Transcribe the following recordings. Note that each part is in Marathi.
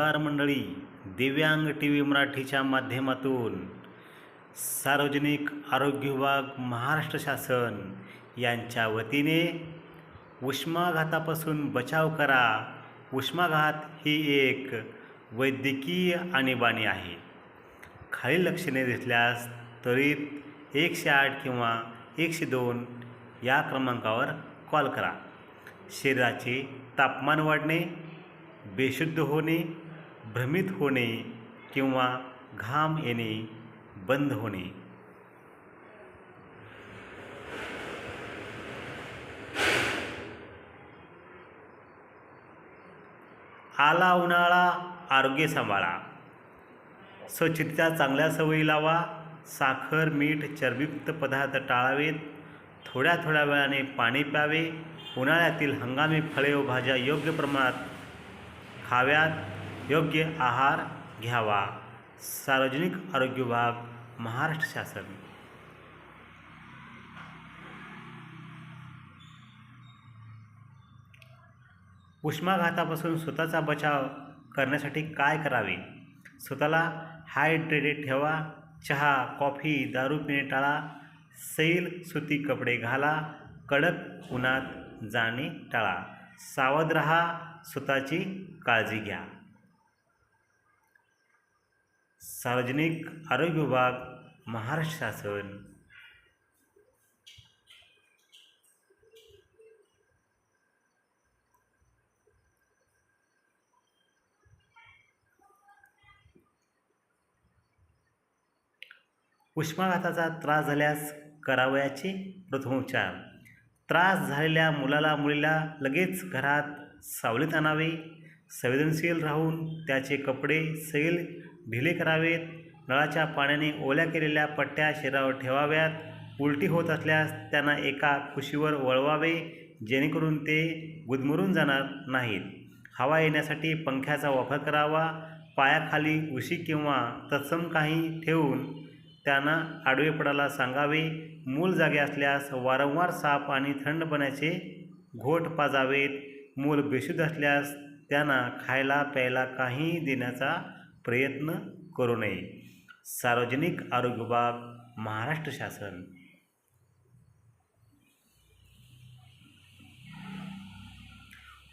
नमस्कार मंडळी. दिव्यांग टी व्ही मराठीच्या माध्यमातून सार्वजनिक आरोग्य विभाग महाराष्ट्र शासन यांच्या वतीने उष्माघातापासून बचाव करा. उष्माघात ही एक वैद्यकीय आणीबाणी आहे. खालील लक्षणे दिसल्यास त्वरित एकशे आठ किंवा एकशे दोन या क्रमांकावर कॉल करा. शरीराचे तापमान वाढणे बेशुद्ध होणे भ्रमित होणे किंवा घाम येणे बंद होणे. आला उन्हाळा आरोग्य सांभाळा. स्वच्छतेच्या चांगल्या सवयी लावा. साखर मीठ चरबीयुक्त पदार्थ टाळावेत. थोड्या थोड्या वेळाने पाणी प्यावे. उन्हाळ्यातील हंगामी फळे व भाज्या योग्य प्रमाणात खाव्यात. योग्य आहार घ्यावा. सार्वजनिक आरोग्य विभाग महाराष्ट्र शासन. उष्माघातापासून स्वतःचा बचाव करण्यासाठी काय करावे? स्वतःला हायड्रेटेड ठेवा. चहा कॉफी दारू पिणे टाळा. सैल सुती कपडे घाला. कडक उन्हात जाणे टाळा. सावध रहा. स्वतःची काळजी घ्या. सार्वजनिक आरोग्य विभाग महाराष्ट्र शासन. उष्माघाताचा त्रास झाल्यास करावयाचे प्रथमोपचार त्रास झालेल्या मुलाला मुलीला लगेच घरात सावलीत आणावे संवेदनशील राहून त्याचे कपडे सैल ढिले करावेत. नळाच्या पाण्याने ओल्या केलेल्या पट्ट्या शरीरावर ठेवाव्यात. उलटी होत असल्यास त्यांना एका खुशीवर वळवावे जेणेकरून ते गुदमरून जाणार नाहीत. हवा येण्यासाठी पंख्याचा वापर करावा. पायाखाली उशी किंवा तत्सम काही ठेवून त्यांना आडवे पडायला सांगावे. मूल जागे असल्यास वारंवार साप आणि थंड पाण्याचे घोट पाजावेत. मूल बेशुद्ध असल्यास त्यांना खायला प्यायला काही देण्याचा प्रयत्न करू नये. सार्वजनिक आरोग्य विभाग महाराष्ट्र शासन.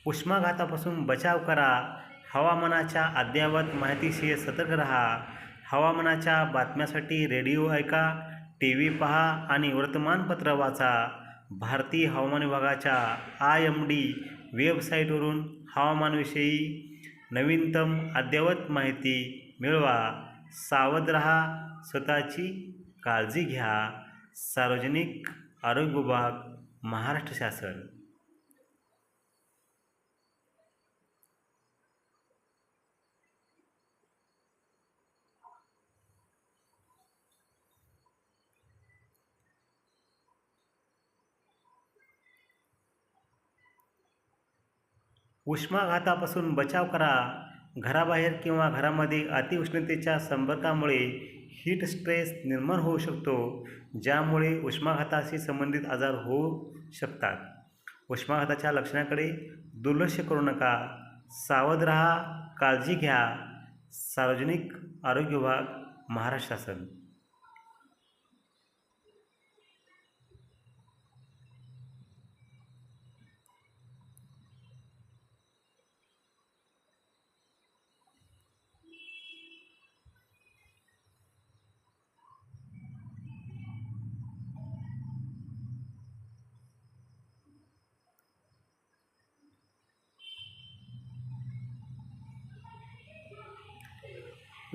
उष्माघातापासून बचाव करा. हवामानाच्या अद्ययावत माहितीशी सतर्क राहा. हवामानाच्या बातम्यासाठी रेडिओ ऐका टी व्ही पहा आणि वर्तमानपत्र वाचा. भारतीय हवामान विभागाच्या आय एम डी वेबसाईटवरून हवामानविषयी नवीनतम अद्ययावत माहिती मिळवा. सावध रहा स्वतःची काळजी घ्या. सार्वजनिक आरोग्य विभाग महाराष्ट्र शासन. उष्माघातापासून बचाव करा. घराबाहेर किंवा घरामध्ये अतिउष्णतेच्या संपर्कामुळे हीट स्ट्रेस निर्माण होऊ शकतो ज्यामुळे उष्माघाताशी संबंधित आजार होऊ शकतात. उष्माघाताच्या लक्षणाकडे दुर्लक्ष करू नका. सावध राहा काळजी घ्या. सार्वजनिक आरोग्य विभाग महाराष्ट्र शासन.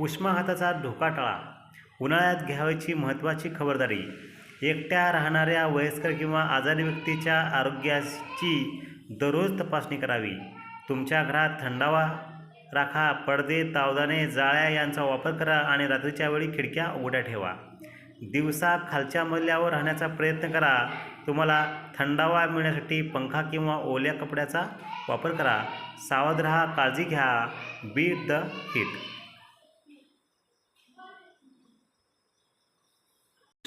उष्माघाताचा धोका टाळा. उन्हाळ्यात घ्यावयाची महत्त्वाची खबरदारी. एकट्या राहणाऱ्या वयस्कर किंवा आजारी व्यक्तीच्या आरोग्याची दररोज तपासणी करावी. तुमच्या घरात थंडावा राखा पडदे तावदाने जाळ्या यांचा वापर करा आणि रात्रीच्या वेळी खिडक्या उघड्या ठेवा. दिवसा खालच्या मजल्यावर राहण्याचा प्रयत्न करा. तुम्हाला थंडावा मिळण्यासाठी पंखा किंवा ओल्या कपड्याचा वापर करा. सावध राहा काळजी घ्या. बीट द हिट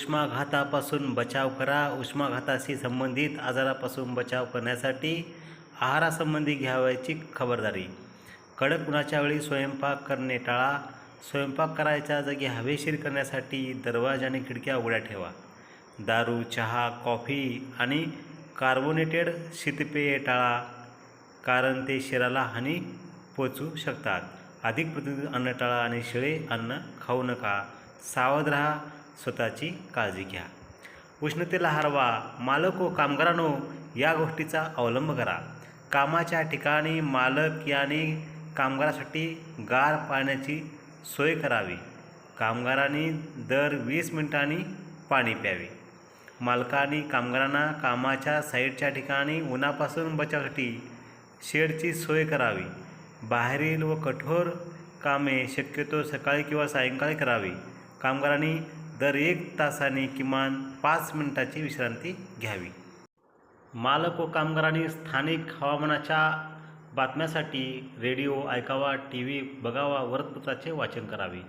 उष्माघातापासून बचाव करा. उष्माघाताशी संबंधित आजारापासून बचाव करण्यासाठी आहारासंबंधी घ्यावयाची खबरदारी. कडक उन्हाच्या वेळी स्वयंपाक करणे टाळा. स्वयंपाक करायच्या जागी हवेशीर करण्यासाठी दरवाजा आणि खिडक्या उघड्या ठेवा. दारू चहा कॉफी आणि कार्बोनेटेड शीतपेये टाळा कारण ते शरीराला हानी पोचू शकतात. अधिक प्रतिनिधित अन्न टाळा आणि शिळे अन्न खाऊ नका. सावध राहा. स्वतःची काळजी घ्या. उष्णतेला हरवा मालक व कामगारांनो या गोष्टीचा अवलंब करा. कामाच्या ठिकाणी मालक याने कामगारासाठी गार पाण्याची सोय करावी. कामगारांनी दर वीस मिनिटांनी पाणी प्यावे. मालकांनी कामगारांना कामाच्या साईडच्या ठिकाणी उन्हापासून बचावासाठी शेडची सोय करावी. बाहेरील व कठोर कामे शक्यतो सकाळी किंवा सायंकाळी करावी. कामगारांनी दर एक तासाने किमान पाच मिनिटाची विश्रांती घ्यावी. मालक व कामगारांनी स्थानिक हवामानाच्या बातम्यासाठी रेडिओ ऐकावा टी व्ही बघावा वृत्तपत्राचे वाचन करावे.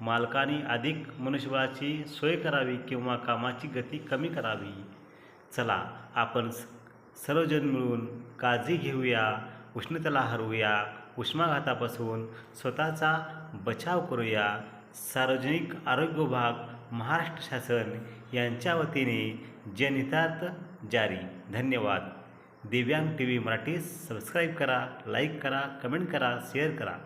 मालकांनी अधिक मनुष्यबळाची सोय करावी किंवा कामाची गती कमी करावी. चला आपण स- सर्वजण मिळून काळजी घेऊया उष्णतेला हरवूया उष्माघातापासून स्वतःचा बचाव करूया. सार्वजनिक आरोग्य विभाग महाराष्ट्र शासन यांच्या वतीने जनहितार्थ जारी. धन्यवाद. Divyang T V Marathi subscribe करा लाईक करा कमेंट करा शेअर करा.